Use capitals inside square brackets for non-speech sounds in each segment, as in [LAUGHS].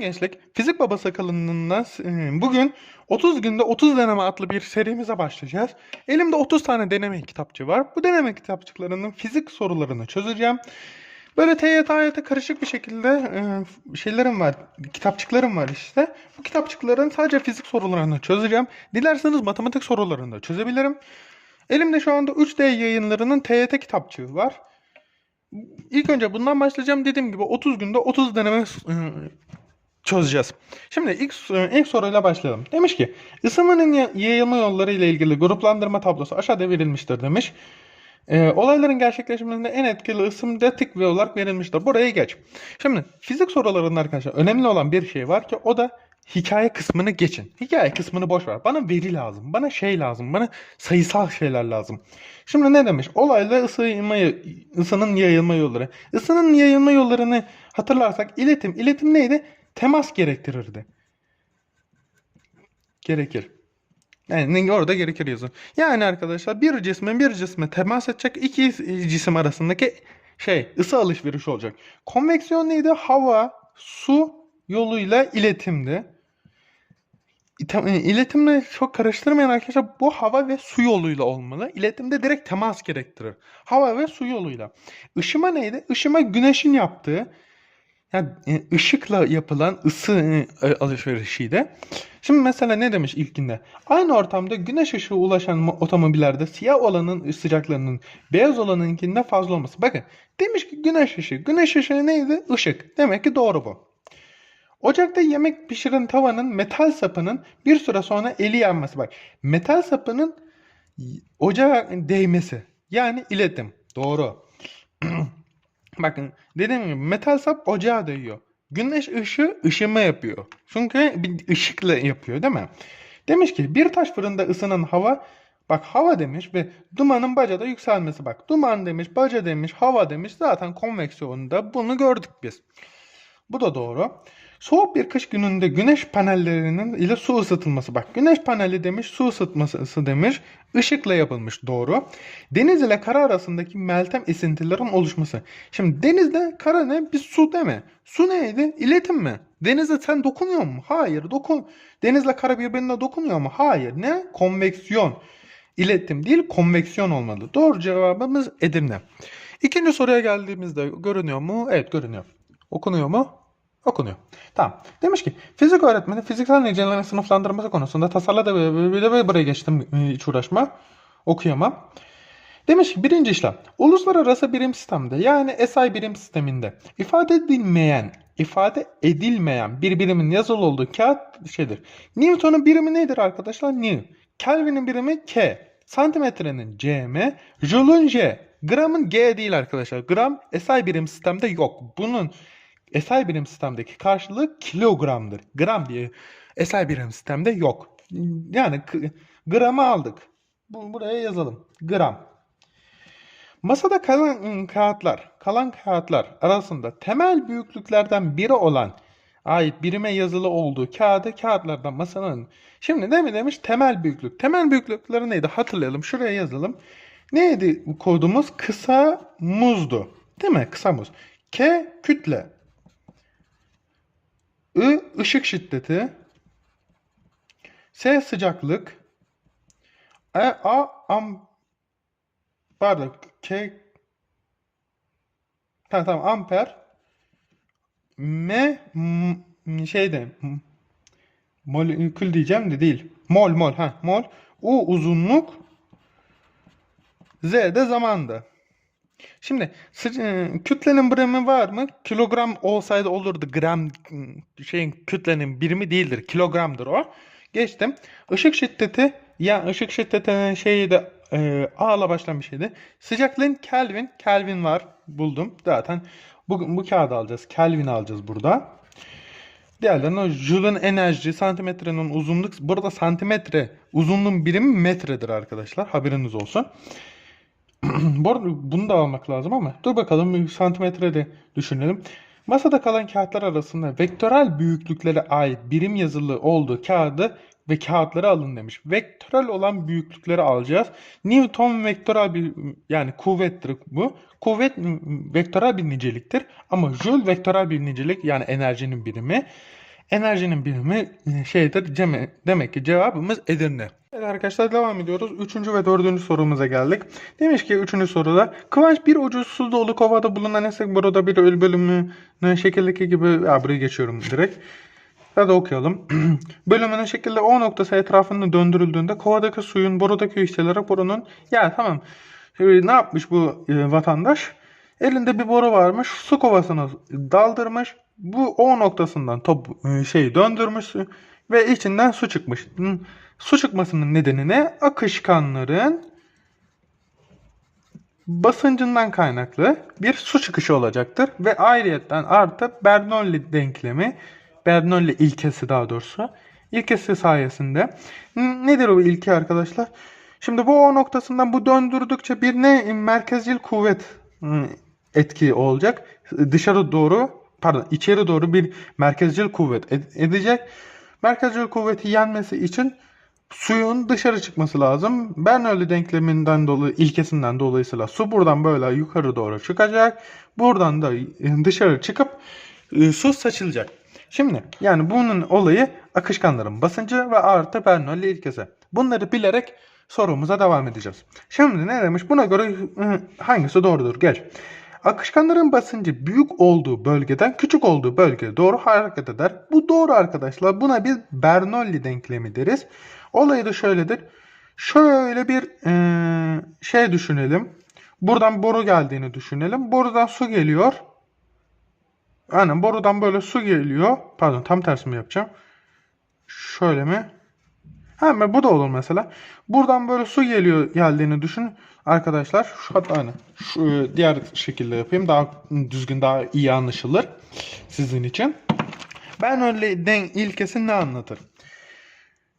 Gençlik. Fizik Babası kanalından e, bugün 30 günde 30 deneme adlı bir serimize başlayacağız. Elimde 30 tane deneme kitapçığı var. Bu deneme kitapçıklarının fizik sorularını çözeceğim. Böyle TYT AYT karışık bir şekilde e, şeylerim var, kitapçıklarım var işte. Bu kitapçıkların sadece fizik sorularını çözeceğim. Dilerseniz matematik sorularını da çözebilirim. Elimde şu anda 3D yayınlarının TYT kitapçığı var. İlk önce bundan başlayacağım. Dediğim gibi 30 günde 30 deneme e, çözeceğiz. Şimdi ilk, e, ilk soruyla başlayalım. Demiş ki ısınmanın ya- yayılma yolları ile ilgili gruplandırma tablosu aşağıda verilmiştir demiş. E, olayların gerçekleşmesinde en etkili ısım detik ve olarak verilmiştir. Buraya geç. Şimdi fizik sorularında arkadaşlar önemli olan bir şey var ki o da hikaye kısmını geçin. Hikaye kısmını boş ver. Bana veri lazım. Bana şey lazım. Bana sayısal şeyler lazım. Şimdi ne demiş? Olayla ısınma, ısının yayılma yolları. Isının yayılma yollarını hatırlarsak iletim. İletim neydi? Temas gerektirirdi. Gerekir. Yani orada gerekir yazıyor. Yani arkadaşlar bir cismin bir cisme temas edecek iki cisim arasındaki şey ısı alışverişi olacak. Konveksiyon neydi? Hava, su yoluyla iletimdi. E, İletimle çok karıştırmayın arkadaşlar. Bu hava ve su yoluyla olmalı. İletimde direkt temas gerektirir. Hava ve su yoluyla. Işıma neydi? Işıma güneşin yaptığı yani e, ışıkla yapılan ısı e, alışverişiydi. Şimdi mesela ne demiş ilkinde? Aynı ortamda güneş ışığı ulaşan mo- otomobillerde siyah olanın sıcaklarının beyaz olanınkinde fazla olması. Bakın demiş ki güneş ışığı. Güneş ışığı neydi? Işık. Demek ki doğru bu. Ocakta yemek pişiren tavanın metal sapının bir süre sonra eli yanması. Bak metal sapının ocağa değmesi. Yani iletim. Doğru. [CLEARS THROAT] Bakın dediğim gibi metal sap ocağa değiyor. Güneş ışığı ışıma yapıyor. Çünkü bir ışıkla yapıyor değil mi? Demiş ki bir taş fırında ısınan hava bak hava demiş ve dumanın bacada yükselmesi bak. Duman demiş, baca demiş, hava demiş. Zaten konveksiyonda bunu gördük biz. Bu da doğru. Soğuk bir kış gününde güneş panellerinin ile su ısıtılması. Bak güneş paneli demiş, su ısıtması demiş. ışıkla yapılmış. Doğru. Deniz ile kara arasındaki meltem esintilerin oluşması. Şimdi denizde kara ne? Bir su mi? Su neydi? İletim mi? Denize sen dokunuyor mu? Hayır. Dokun. Denizle kara birbirine dokunuyor mu? Hayır. Ne? Konveksiyon. İletim değil, konveksiyon olmalı. Doğru cevabımız Edirne. İkinci soruya geldiğimizde görünüyor mu? Evet görünüyor. Okunuyor mu? Okunuyor. Tamam. Demiş ki fizik öğretmeni fiziksel nicelerin sınıflandırması konusunda tasarladı ve, ve, ve buraya geçtim e, hiç uğraşma. Okuyamam. Demiş ki birinci işlem. Uluslararası birim sistemde yani SI birim sisteminde ifade edilmeyen ifade edilmeyen bir birimin yazılı olduğu kağıt şeydir. Newton'un birimi nedir arkadaşlar? New. Kelvin'in birimi K. Santimetrenin cm. Joule'un J. Gramın G değil arkadaşlar. Gram SI birim sistemde yok. Bunun SI birim sistemdeki karşılığı kilogramdır. Gram diye SI birim sistemde yok. Yani gramı aldık. Bu, buraya yazalım. Gram. Masada kalan ım, kağıtlar, kalan kağıtlar arasında temel büyüklüklerden biri olan ait birime yazılı olduğu kağıdı kağıtlardan masanın. Şimdi ne mi demiş? Temel büyüklük. Temel büyüklükleri neydi? Hatırlayalım. Şuraya yazalım. Neydi kodumuz? Kısa muzdu. Değil mi? Kısa muz. K kütle. I ışık şiddeti. S sıcaklık. E A am pardon K tamam, tamam amper. M, m şeyde molekül diyeceğim de değil. Mol mol ha mol. U uzunluk. Z de zamandı. Şimdi e, kütlenin birimi var mı? Kilogram olsaydı olurdu. Gram şeyin kütlenin birimi değildir. Kilogramdır o. Geçtim. Işık şiddeti ya ışık şiddetinin şeyi de e, A ile başlayan bir şeydi. Sıcaklığın Kelvin. Kelvin var. Buldum. Zaten bu, bu kağıdı alacağız. Kelvin alacağız burada. Diğerlerine Joule'un enerji, santimetrenin uzunluk. Burada santimetre uzunluğun birimi metredir arkadaşlar. Haberiniz olsun. Bu arada bunu da almak lazım ama dur bakalım santimetre de düşünelim. Masada kalan kağıtlar arasında vektörel büyüklüklere ait birim yazılı olduğu kağıdı ve kağıtları alın demiş. Vektörel olan büyüklükleri alacağız. Newton vektörel bir yani kuvvettir bu. Kuvvet vektörel bir niceliktir ama Joule vektörel bir nicelik yani enerjinin birimi. Enerjinin birimi e, şeydir. Demek ki cevabımız Edirne. Evet arkadaşlar devam ediyoruz. Üçüncü ve dördüncü sorumuza geldik. Demiş ki üçüncü soruda Kıvanç bir ucu su dolu kovada bulunan esek boruda bir öl bölümünün şekildeki gibi ya burayı geçiyorum direkt. Hadi okuyalım. [CLEARS THROAT] Bölümünün şekilde O noktası etrafında döndürüldüğünde kovadaki suyun borudaki yükselerek borunun ya tamam ne yapmış bu e, vatandaş? Elinde bir boru varmış. Su kovasını daldırmış. Bu O noktasından top e, şeyi döndürmüş ve içinden su çıkmış. Hı, Su çıkmasının nedeni ne? Akışkanların basıncından kaynaklı bir su çıkışı olacaktır ve ayrıyetten artı Bernoulli denklemi, Bernoulli ilkesi daha doğrusu, ilkesi sayesinde N- nedir o ilke arkadaşlar? Şimdi bu O noktasından bu döndürdükçe bir ne merkezcil kuvvet ıı, etki olacak. Dışarı doğru pardon içeri doğru bir merkezcil kuvvet ed- edecek. Merkezcil kuvveti yenmesi için suyun dışarı çıkması lazım. Bernoulli denkleminden dolayı ilkesinden dolayısıyla su buradan böyle yukarı doğru çıkacak. Buradan da e, dışarı çıkıp e, su saçılacak. Şimdi yani bunun olayı akışkanların basıncı ve artı Bernoulli ilkesi. Bunları bilerek sorumuza devam edeceğiz. Şimdi ne demiş? Buna göre hangisi doğrudur? Gel. Akışkanların basıncı büyük olduğu bölgeden küçük olduğu bölgeye doğru hareket eder. Bu doğru arkadaşlar. Buna biz Bernoulli denklemi deriz. Olayı da şöyledir. Şöyle bir eee, şey düşünelim. Buradan boru geldiğini düşünelim. Borudan su geliyor. Aynen borudan böyle su geliyor. Pardon tam tersi mi yapacağım? Şöyle mi? Ha bu da olur mesela. Buradan böyle su geliyor geldiğini düşün arkadaşlar. Şu hatta aynen. Şu e, diğer şekilde yapayım. Daha düzgün, daha iyi anlaşılır sizin için. Ben öyle den ilkesi ne anlatır?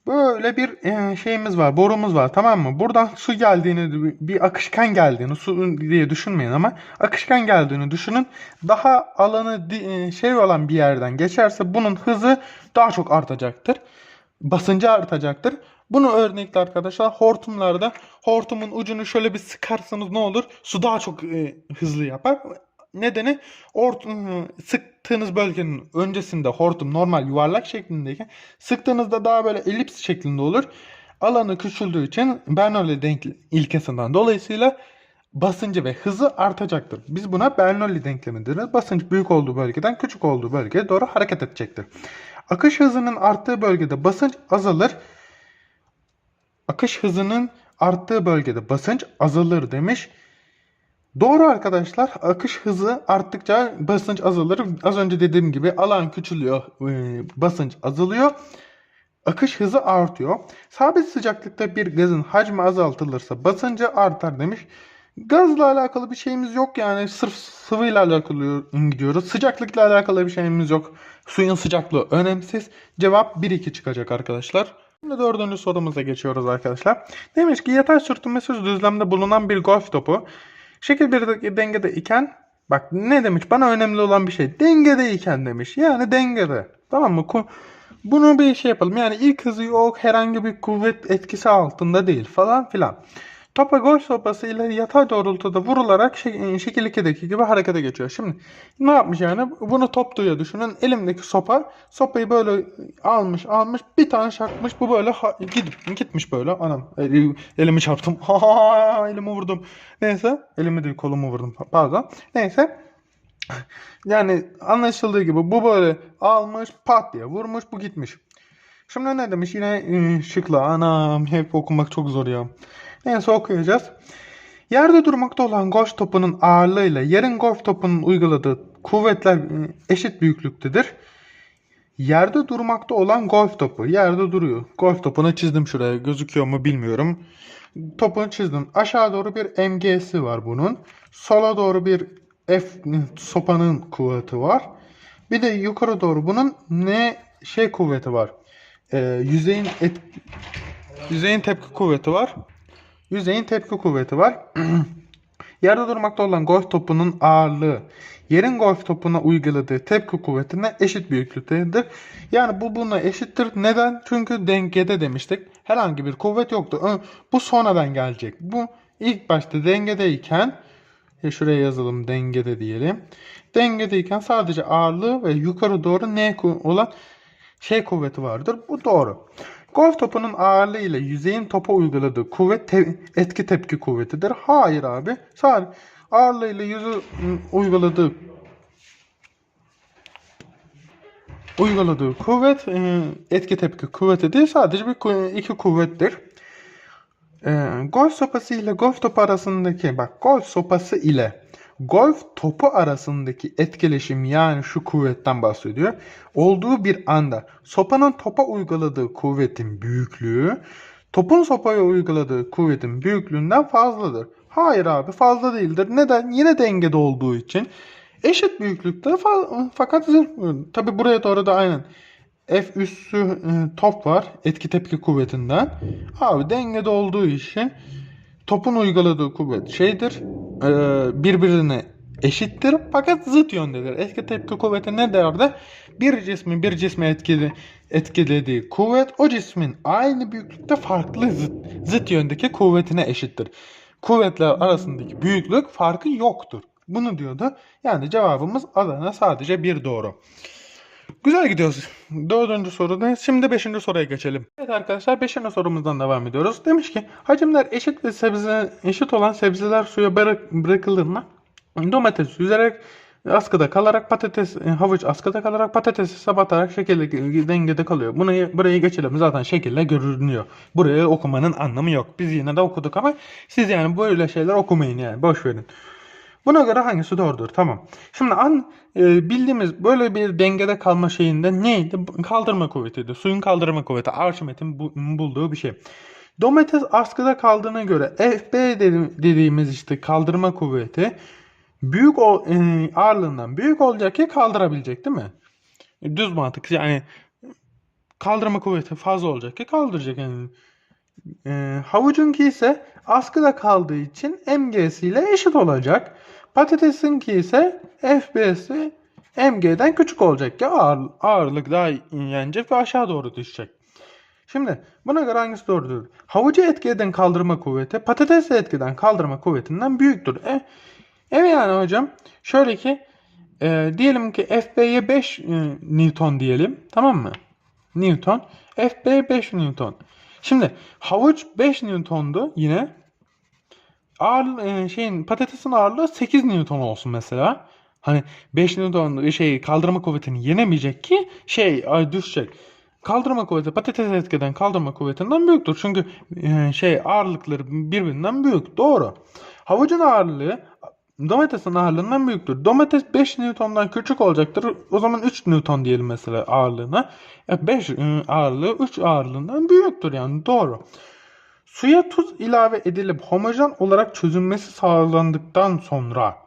Böyle bir e, şeyimiz var, borumuz var tamam mı? Buradan su geldiğini, bir akışkan geldiğini, su diye düşünmeyin ama akışkan geldiğini düşünün. Daha alanı e, şey olan bir yerden geçerse bunun hızı daha çok artacaktır. Basıncı artacaktır. Bunu örnekle arkadaşlar hortumlarda hortumun ucunu şöyle bir sıkarsanız ne olur? Su daha çok e, hızlı yapar. Nedeni hortum, sıktığınız bölgenin öncesinde hortum normal yuvarlak şeklindeyken sıktığınızda daha böyle elips şeklinde olur. Alanı küçüldüğü için Bernoulli denk ilkesinden dolayısıyla basıncı ve hızı artacaktır. Biz buna Bernoulli denklemi deriz. Basınç büyük olduğu bölgeden küçük olduğu bölgeye doğru hareket edecektir. Akış hızının arttığı bölgede basınç azalır. Akış hızının arttığı bölgede basınç azalır demiş. Doğru arkadaşlar. Akış hızı arttıkça basınç azalır. Az önce dediğim gibi alan küçülüyor, e, basınç azalıyor. Akış hızı artıyor. Sabit sıcaklıkta bir gazın hacmi azaltılırsa basıncı artar demiş. Gazla alakalı bir şeyimiz yok yani sırf sıvıyla alakalı gidiyoruz. Sıcaklıkla alakalı bir şeyimiz yok. Suyun sıcaklığı önemsiz. Cevap 1-2 çıkacak arkadaşlar. Şimdi dördüncü sorumuza geçiyoruz arkadaşlar. Demiş ki yatay sürtünmesiz düzlemde bulunan bir golf topu şekil bir dengede iken bak ne demiş bana önemli olan bir şey dengede iken demiş yani dengede tamam mı? Bunu bir şey yapalım yani ilk hızı yok herhangi bir kuvvet etkisi altında değil falan filan. Topa golf sopası ile yatay doğrultuda vurularak şek- şekil 2'deki gibi harekete geçiyor. Şimdi ne yapmış yani? Bunu top duya düşünün. Elimdeki sopa. Sopayı böyle almış almış bir tane şakmış. Bu böyle gidip gitmiş böyle. Anam eli- elimi çarptım. Ha [LAUGHS] elimi vurdum. Neyse. Elimi değil kolumu vurdum. Pardon. Neyse. Yani anlaşıldığı gibi bu böyle almış pat diye vurmuş bu gitmiş. Şimdi ne demiş yine şıkla anam hep okumak çok zor ya. Neyse okuyacağız. Yerde durmakta olan golf topunun ağırlığıyla yerin golf topunun uyguladığı kuvvetler ıı, eşit büyüklüktedir. Yerde durmakta olan golf topu. Yerde duruyor. Golf topunu çizdim şuraya. Gözüküyor mu bilmiyorum. Topunu çizdim. Aşağı doğru bir MG'si var bunun. Sola doğru bir F sopanın kuvveti var. Bir de yukarı doğru bunun ne şey kuvveti var. Ee, yüzeyin et, yüzeyin tepki kuvveti var. Yüzeyin tepki kuvveti var. [CLEARS THROAT] Yerde durmakta olan golf topunun ağırlığı yerin golf topuna uyguladığı tepki kuvvetine eşit büyüklüktedir. Yani bu buna eşittir. Neden? Çünkü dengede demiştik. Herhangi bir kuvvet yoktu. Bu sonradan gelecek. Bu ilk başta dengedeyken ya şuraya yazalım dengede diyelim. Dengedeyken sadece ağırlığı ve yukarı doğru N olan şey kuvveti vardır. Bu doğru. Golf topunun ağırlığı ile yüzeyin topa uyguladığı kuvvet te- etki tepki kuvvetidir. Hayır abi. Sadece ağırlığıyla yüzü ı, uyguladığı uyguladığı kuvvet e, etki tepki kuvveti değil sadece bir iki kuvvettir. E, golf sopası ile golf topu arasındaki bak golf sopası ile golf topu arasındaki etkileşim yani şu kuvvetten bahsediyor. Olduğu bir anda sopanın topa uyguladığı kuvvetin büyüklüğü topun sopaya uyguladığı kuvvetin büyüklüğünden fazladır. Hayır abi fazla değildir. Neden? Yine dengede olduğu için. Eşit büyüklükte fa- fakat tabi buraya doğru da aynen F üssü e, top var etki tepki kuvvetinden. Abi dengede olduğu için topun uyguladığı kuvvet şeydir birbirine eşittir fakat zıt yöndedir. Etki tepki kuvveti ne derdi? Bir cismin bir cisme etkili, etkilediği kuvvet o cismin aynı büyüklükte farklı zıt, zıt yöndeki kuvvetine eşittir. Kuvvetler arasındaki büyüklük farkı yoktur. Bunu diyordu. Yani cevabımız Adana sadece bir doğru. Güzel gidiyoruz. Dördüncü soruda. Şimdi beşinci soruya geçelim. Evet arkadaşlar beşinci sorumuzdan devam ediyoruz. Demiş ki hacimler eşit ve sebze eşit olan sebzeler suya bırak, bırakılır mı? Domates yüzerek askıda kalarak patates e, havuç askıda kalarak patates ise batarak şekilde dengede kalıyor. Bunu burayı geçelim zaten şekilde görünüyor. Burayı okumanın anlamı yok. Biz yine de okuduk ama siz yani böyle şeyler okumayın yani boş verin. Buna göre hangisi doğrudur? Tamam. Şimdi an e, bildiğimiz böyle bir dengede kalma şeyinde neydi? Kaldırma kuvvetiydi. Suyun kaldırma kuvveti. Arşimet'in bu, bulduğu bir şey. Domates askıda kaldığına göre FB dedi- dediğimiz işte kaldırma kuvveti büyük o e, ağırlığından büyük olacak ki kaldırabilecek değil mi? Düz mantık yani kaldırma kuvveti fazla olacak ki kaldıracak yani. E, havucunki ise askıda kaldığı için MG'si ile eşit olacak. Patatesinki ise FB'si MG'den küçük olacak ki ağır, ağırlık daha yenecek ve aşağı doğru düşecek. Şimdi buna göre hangisi doğrudur? Havucu etki eden kaldırma kuvveti patatesi etkiden kaldırma kuvvetinden büyüktür. E, evet yani hocam şöyle ki e, diyelim ki FB'ye 5 e, Newton diyelim tamam mı? Newton. FB 5 Newton. Şimdi havuç 5 Newton'du yine. Ağır, e, şeyin patatesin ağırlığı 8 Newton olsun mesela. Hani 5 Newton şey kaldırma kuvvetini yenemeyecek ki şey ay düşecek. Kaldırma kuvveti patates etkiden kaldırma kuvvetinden büyüktür. Çünkü e, şey ağırlıkları birbirinden büyük. Doğru. Havucun ağırlığı domatesin ağırlığından büyüktür. Domates 5 Newton'dan küçük olacaktır. O zaman 3 Newton diyelim mesela ağırlığına. 5 ağırlığı 3 ağırlığından büyüktür yani doğru. Suya tuz ilave edilip homojen olarak çözünmesi sağlandıktan sonra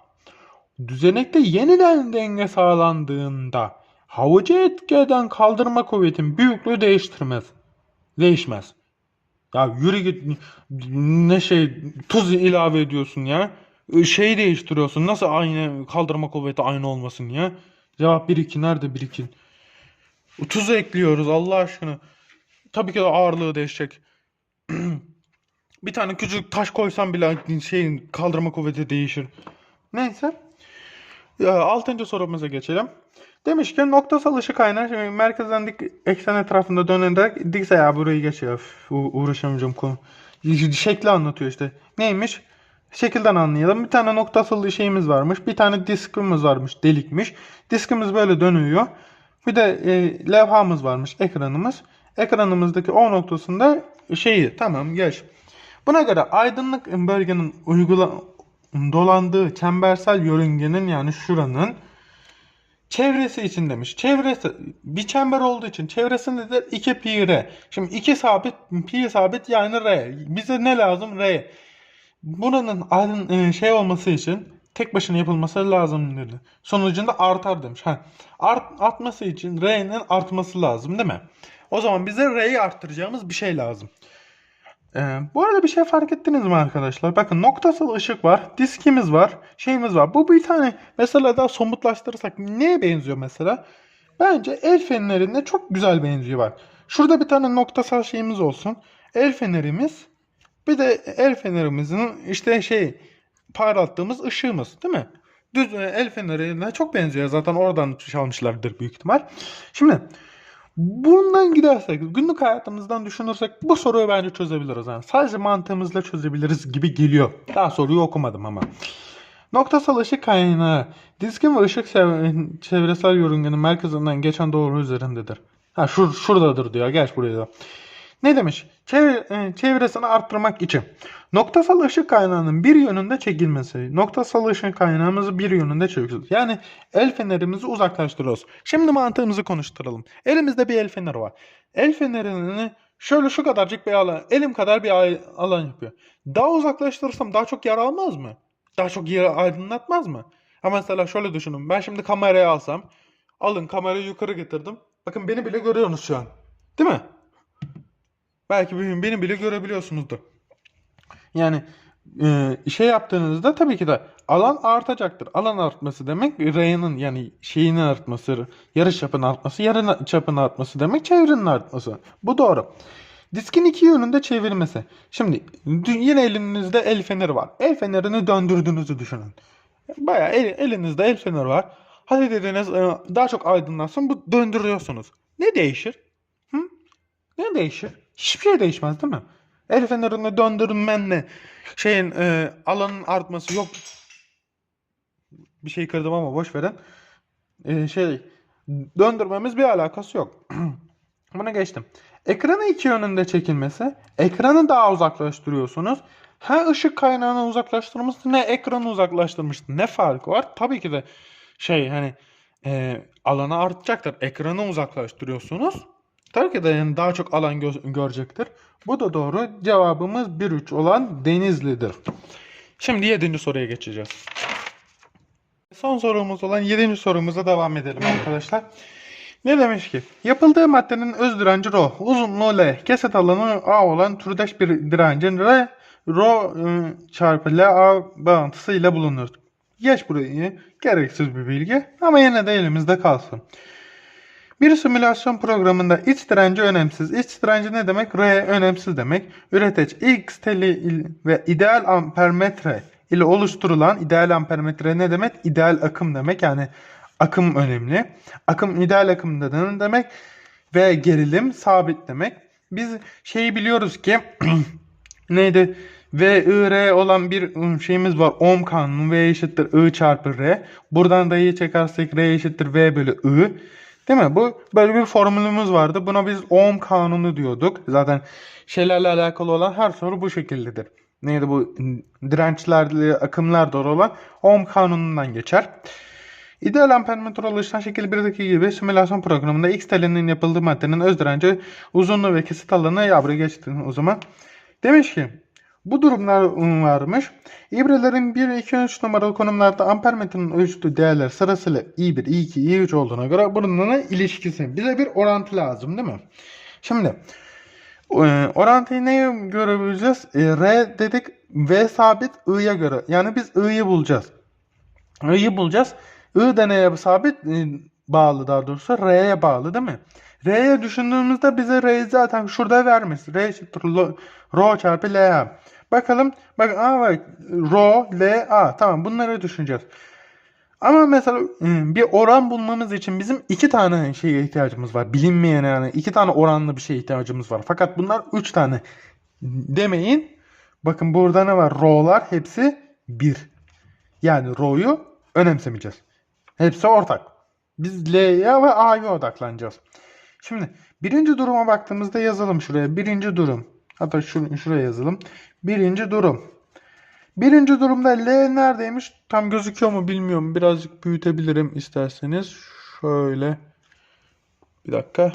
düzenekte yeniden denge sağlandığında havucu etki eden kaldırma kuvvetin büyüklüğü değiştirmez. Değişmez. Ya yürü git ne şey tuz ilave ediyorsun ya. Şeyi değiştiriyorsun. Nasıl aynı kaldırma kuvveti aynı olmasın ya? Cevap 1-2 nerede 1-2? Tuzu ekliyoruz Allah aşkına. Tabii ki de ağırlığı değişecek. [CLEARS THROAT] bir tane küçük taş koysam bile şeyin kaldırma kuvveti değişir. Neyse. Ya, Altıncı sorumuza geçelim. Demiş ki noktasal ışık şimdi merkezden dik eksen etrafında dönerek dikse ya burayı geçiyor. Uğraşamayacağım konu. Şekli anlatıyor işte. Neymiş? Şekilden anlayalım. Bir tane noktasal şeyimiz varmış. Bir tane diskimiz varmış. Delikmiş. Diskimiz böyle dönüyor. Bir de e, levhamız varmış. Ekranımız. Ekranımızdaki O noktasında şeyi tamam geç. Buna göre aydınlık bölgenin uygula dolandığı çembersel yörüngenin yani şuranın çevresi için demiş. Çevresi bir çember olduğu için çevresi nedir? 2 pi r. Şimdi 2 sabit pi sabit yani r. Bize ne lazım? R. Buranın aydın e, şey olması için tek başına yapılması lazım dedi. Sonucunda artar demiş. Ha. Art, artması için r'nin artması lazım değil mi? O zaman bize r'yi arttıracağımız bir şey lazım. Ee, bu arada bir şey fark ettiniz mi arkadaşlar? Bakın noktasal ışık var, diskimiz var, şeyimiz var. Bu bir tane mesela daha somutlaştırırsak neye benziyor mesela? Bence el fenerine çok güzel benziyor bak. Şurada bir tane noktasal şeyimiz olsun. El fenerimiz. Bir de el fenerimizin işte şey parlattığımız ışığımız değil mi? Düz e, el fenerine çok benziyor. Zaten oradan çalmışlardır büyük ihtimal. Şimdi Bundan gidersek, günlük hayatımızdan düşünürsek bu soruyu bence çözebiliriz. Yani sadece mantığımızla çözebiliriz gibi geliyor. Daha soruyu okumadım ama. Noktasal ışık kaynağı diskin ve ışık çev- çevresel yörüngenin merkezinden geçen doğru üzerindedir. Ha şur şuradadır diyor. Geç buraya da. Ne demiş? Çevre, çevresini arttırmak için. Noktasal ışık kaynağının bir yönünde çekilmesi. Noktasal ışık kaynağımızı bir yönünde çekiyoruz. Yani el fenerimizi uzaklaştırıyoruz. Şimdi mantığımızı konuşturalım. Elimizde bir el feneri var. El fenerini şöyle şu kadarcık bir alan, elim kadar bir alan yapıyor. Daha uzaklaştırırsam daha çok yer almaz mı? Daha çok yeri aydınlatmaz mı? Ha mesela şöyle düşünün. Ben şimdi kamerayı alsam. Alın kamerayı yukarı getirdim. Bakın beni bile görüyorsunuz şu an. Değil mi? Belki beni beni bile görebiliyorsunuzdur. Yani e, şey yaptığınızda tabii ki de alan artacaktır. Alan artması demek rayının yani şeyinin artması, yarı çapının artması, yarı çapının artması demek çevrenin artması. Bu doğru. Diskin iki yönünde çevirmesi. Şimdi yine elinizde el feneri var. El fenerini döndürdüğünüzü düşünün. Bayağı el- elinizde el feneri var. Hadi dediniz e, daha çok aydınlatsın. Bu döndürüyorsunuz. Ne değişir? Hı? Ne değişir? Hiçbir şey değişmez değil mi? El fenerini döndürmenle şeyin e, alanın artması yok. Bir şey kırdım ama boş verin. E, şey döndürmemiz bir alakası yok. [CLEARS THROAT] Buna geçtim. Ekranı iki yönünde çekilmesi. Ekranı daha uzaklaştırıyorsunuz. Ha ışık kaynağını uzaklaştırmıştı ne ekranı uzaklaştırmıştı. Ne farkı var? Tabii ki de şey hani e, alanı artacaktır. Ekranı uzaklaştırıyorsunuz. De yani daha çok alan gö- görecektir. Bu da doğru. Cevabımız 1-3 olan Denizli'dir. Şimdi 7. soruya geçeceğiz. Son sorumuz olan 7. sorumuza devam edelim arkadaşlar. Ne demiş ki? Yapıldığı maddenin öz direnci Rho, uzunluğu L, kesit alanı A olan türdeş bir direncin R, Rho ı, çarpı L A bağıntısı ile bulunur. Geç burayı. Gereksiz bir bilgi ama yine de elimizde kalsın. Bir simülasyon programında iç direnci önemsiz. İç direnci ne demek? R önemsiz demek. Üreteç X teli ve ideal ampermetre ile oluşturulan ideal ampermetre ne demek? İdeal akım demek. Yani akım önemli. Akım ideal akım ne demek? Ve gerilim sabit demek. Biz şeyi biliyoruz ki [CLEARS THROAT] neydi? V, I, R olan bir ım, şeyimiz var. Ohm kanunu V eşittir I çarpı R. Buradan da I çekersek R eşittir V bölü I. Değil mi? Bu böyle bir formülümüz vardı. Buna biz Ohm kanunu diyorduk. Zaten şeylerle alakalı olan her soru bu şekildedir. Neydi bu dirençlerle akımlar doğru olan Ohm kanunundan geçer. İdeal ampermetre oluşan şekil 1'deki gibi simülasyon programında X telinin yapıldığı maddenin öz direnci, uzunluğu ve kesit alanı ya buraya geçtim o zaman. Demiş ki bu durumlar varmış. İbrelerin 1, 2, 3 numaralı konumlarda ampermetrenin ölçtüğü değerler sırasıyla I1, I2, I3 olduğuna göre bununla ilişkisi. Bize bir orantı lazım değil mi? Şimdi e, orantıyı neye göre bulacağız? E, R dedik V sabit I'ya göre. Yani biz I'yi bulacağız. I'yi bulacağız. I da neye sabit? E, bağlı daha doğrusu. R'ye bağlı değil mi? R'ye düşündüğümüzde bize R'yi zaten şurada vermiş. R eşittir Rho çarpı LA. Bakalım. Bak A var. Rho, L, A. Tamam bunları düşüneceğiz. Ama mesela e, bir oran bulmamız için bizim iki tane şeye ihtiyacımız var. Bilinmeyen yani iki tane oranlı bir şeye ihtiyacımız var. Fakat bunlar üç tane demeyin. Bakın burada ne var? Rho'lar hepsi bir. Yani rho'yu önemsemeyeceğiz. Hepsi ortak. Biz L'ye ve A'ya odaklanacağız. Şimdi birinci duruma baktığımızda yazalım şuraya. Birinci durum. Hatta şur şuraya yazalım. Birinci durum. Birinci durumda L neredeymiş? Tam gözüküyor mu bilmiyorum. Birazcık büyütebilirim isterseniz. Şöyle. Bir dakika.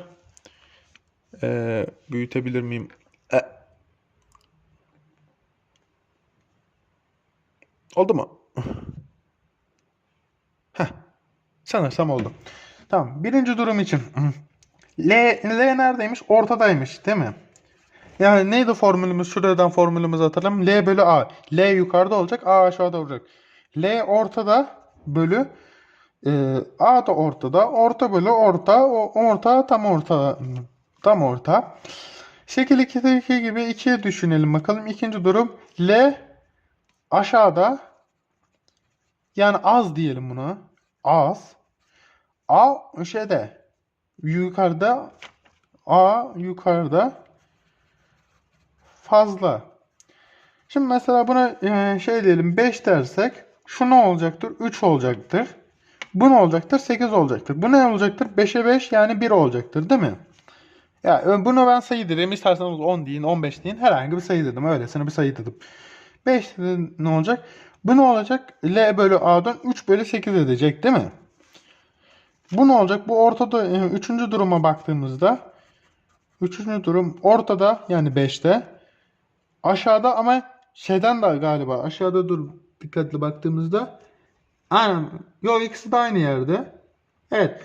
Ee, büyütebilir miyim? E. Oldu mu? Heh. Sanırsam oldu. Tamam. Birinci durum için. L, L neredeymiş? Ortadaymış değil mi? Yani neydi formülümüz? Şuradan formülümüzü atalım. L bölü A. L yukarıda olacak. A aşağıda olacak. L ortada bölü e, A da ortada. Orta bölü orta. O, orta tam orta. Tam orta. Şekil 2'deki gibi 2'ye düşünelim bakalım. İkinci durum. L aşağıda. Yani az diyelim buna. Az. A şeyde. yukarıda A yukarıda fazla. Şimdi mesela buna e, şey diyelim 5 dersek şu ne olacaktır? 3 olacaktır. Bu ne olacaktır? 8 olacaktır. Bu ne olacaktır? 5'e 5 yani 1 olacaktır değil mi? Ya e, bunu ben sayı dedim. İsterseniz 10 deyin, 15 deyin. Herhangi bir sayı dedim. Öylesine bir sayı dedim. 5 dedi ne olacak? Bu ne olacak? L bölü A'dan 3 bölü 8 edecek değil mi? Bu ne olacak? Bu ortada e, üçüncü duruma baktığımızda üçüncü durum ortada yani 5'te. Aşağıda ama şeyden de galiba aşağıda dur dikkatli baktığımızda aynen yo ikisi de aynı yerde. Evet.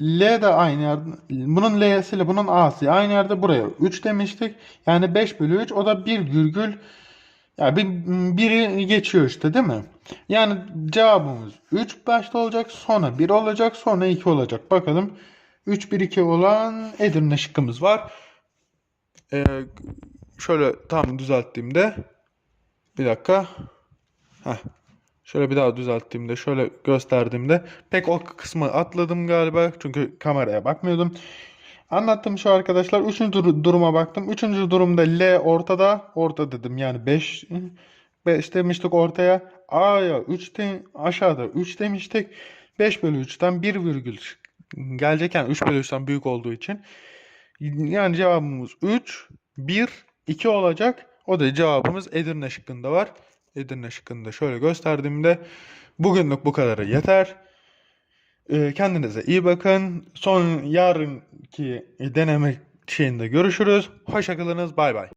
L de aynı yerde. Bunun L'si ile bunun A'sı aynı yerde buraya 3 demiştik. Yani 5 bölü 3 o da 1 virgül ya bir, biri geçiyor işte değil mi? Yani cevabımız 3 başta olacak sonra 1 olacak sonra 2 olacak. Bakalım 3 1 2 olan Edirne şıkkımız var. Ee, şöyle tam düzelttiğimde bir dakika. Heh. Şöyle bir daha düzelttiğimde, şöyle gösterdiğimde pek o kısmı atladım galiba çünkü kameraya bakmıyordum. Anlattım şu arkadaşlar. Üçüncü dur- duruma baktım. Üçüncü durumda L ortada. Orta dedim yani 5 5 demiştik ortaya. A'ya 3 de, aşağıda 3 demiştik. 5 bölü 3'ten 1 virgül gelecekken 3 bölü 3'ten büyük olduğu için yani cevabımız 3, 1, 2 olacak. O da cevabımız Edirne şıkkında var. Edirne şıkkında şöyle gösterdiğimde bugünlük bu kadarı yeter. Ee, Kendinize iyi bakın. Son yarınki deneme şeyinde görüşürüz. Hoşçakalınız. Bay bay.